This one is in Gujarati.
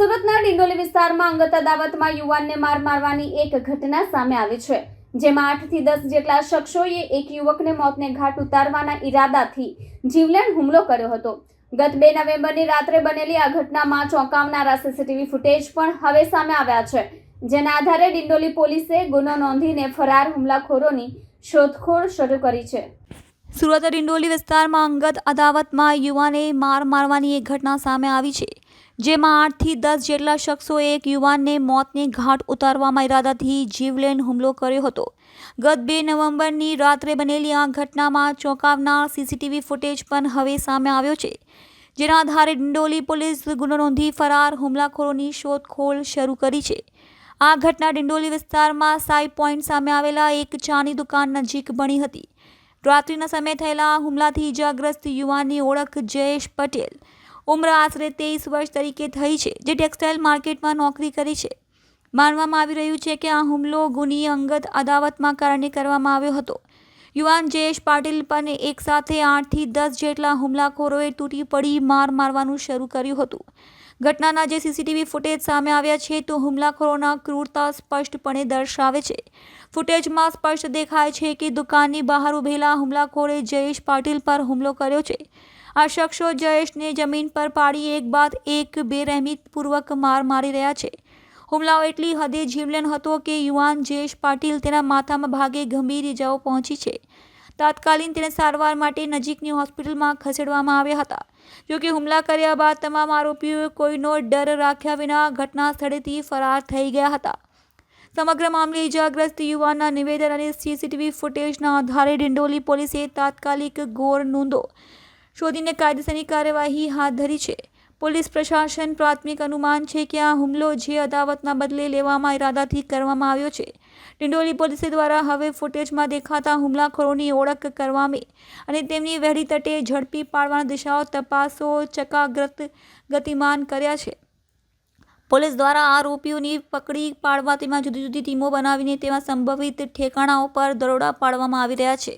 સુરતના ડિંડોલી વિસ્તારમાં અંગત અદાવતમાં યુવાનને માર મારવાની એક ઘટના સામે આવી છે, જેમાં આઠથી દસ જેટલા શખ્સોએ એક યુવકને મોતને ઘાટ ઉતારવાના ઈરાદાથી જીવલેણ હુમલો કર્યો હતો. ગત બે નવેમ્બરની રાત્રે બનેલી આ ઘટનામાં ચોંકાવનારા સીસીટીવી ફૂટેજ પણ હવે સામે આવ્યા છે, જેના આધારે ડિંડોલી પોલીસે ગુનો નોંધીને ફરાર હુમલાખોરોની શોધખોળ શરૂ કરી છે. સુરત ડિંડોલી વિસ્તારમાં અંગત અદાવતમાં યુવાને માર મારવાની એક ઘટના સામે આવી છે જેમાં આઠથી દસ જેટલા શખ્સોએ એક યુવાનને મોતને ઘાટ ઉતારવામાં ઈરાદાથી જીવલેણ હુમલો કર્યો હતો. ગત બે નવેમ્બરની રાત્રે બનેલી આ ઘટનામાં ચોંકાવનાર સીસીટીવી ફૂટેજ પણ હવે સામે આવ્યો છે, જેના આધારે ડિંડોલી પોલીસ ગુનો નોંધી ફરાર હુમલાખોરોની શોધખોળ શરૂ કરી છે. આ ઘટના ડિંડોલી વિસ્તારમાં સાઈ પોઈન્ટ સામે આવેલા એક ચાની દુકાન નજીક બની હતી. રાત્રિના સમયે થયેલા હુમલાથી ઇજાગ્રસ્ત યુવાનની ઓળખ જયેશ પટેલ ઉંમર આશરે તેવીસ વર્ષ તરીકે થઈ છે, જે ટેક્સટાઇલ માર્કેટમાં નોકરી કરી છે. માનવામાં આવી રહ્યું છે કે આ હુમલો ગુની અંગત અદાવતમાં કારણે કરવામાં આવ્યો હતો. યુવાન જયેશ પાટીલ પણ એક સાથે આઠથી દસ જેટલા હુમલાખોરોએ તૂટી પડી માર મારવાનું શરૂ કર્યું હતું. ઘટનાના જે સીસીટીવી ફૂટેજ સામે આવ્યા છે તો હુમલાખોરોના ક્રૂરતા સ્પષ્ટપણે દર્શાવે છે. ફૂટેજમાં સ્પષ્ટ દેખાય છે કે દુકાનની બહાર ઉભેલા હુમલાખોરે જયેશ પાટીલ પર હુમલો કર્યો છે. આ શખ્સો જયેશને જમીન પર પાડી એક બાદ એક બેરહેમીપૂર્વક માર મારી રહ્યા છે. હુમલાઓ એટલી હદે જીવલેણ હતો કે યુવાન જયેશ પાટીલ તેના માથામાં ભાગે ગંભીર ઇજાઓ પહોંચી છે. તાત્કાલિક તેને સારવાર માટે નજીકની હોસ્પિટલમાં ખસેડવામાં આવ્યા હતા. જોકે હુમલા કર્યા બાદ તમામ આરોપીઓએ કોઈનો ડર રાખ્યા વિના ઘટના સ્થળેથી ફરાર થઈ ગયા હતા. સમગ્ર મામલે ઇજાગ્રસ્ત યુવાનના નિવેદન અને સીસીટીવી ફૂટેજના આધારે ડિંડોલી પોલીસે તાત્કાલિક ગોર નોંધો શોધીને કાયદેસરની કાર્યવાહી હાથ ધરી છે. પોલીસ પ્રશાસન પ્રાથમિક અનુમાન છે કે આ હુમલો જે અદાવતના બદલે લેવામાં ઈરાદાથી કરવામાં આવ્યો છે. ડિંડોલી પોલીસે દ્વારા હવે ફૂટેજમાં દેખાતા હુમલાખોરોની ઓળખ કરવામાં અને તેમની વહેલી તટે ઝડપી પાડવાના દિશાઓ તપાસો ચકાગ્રત ગતિમાન કર્યા છે. પોલીસ દ્વારા આરોપીઓની પકડી પાડવા તેમાં જુદી જુદી ટીમો બનાવીને તેમાં સંભવિત ઠેકાણાઓ પર દરોડા પાડવામાં આવી રહ્યા છે.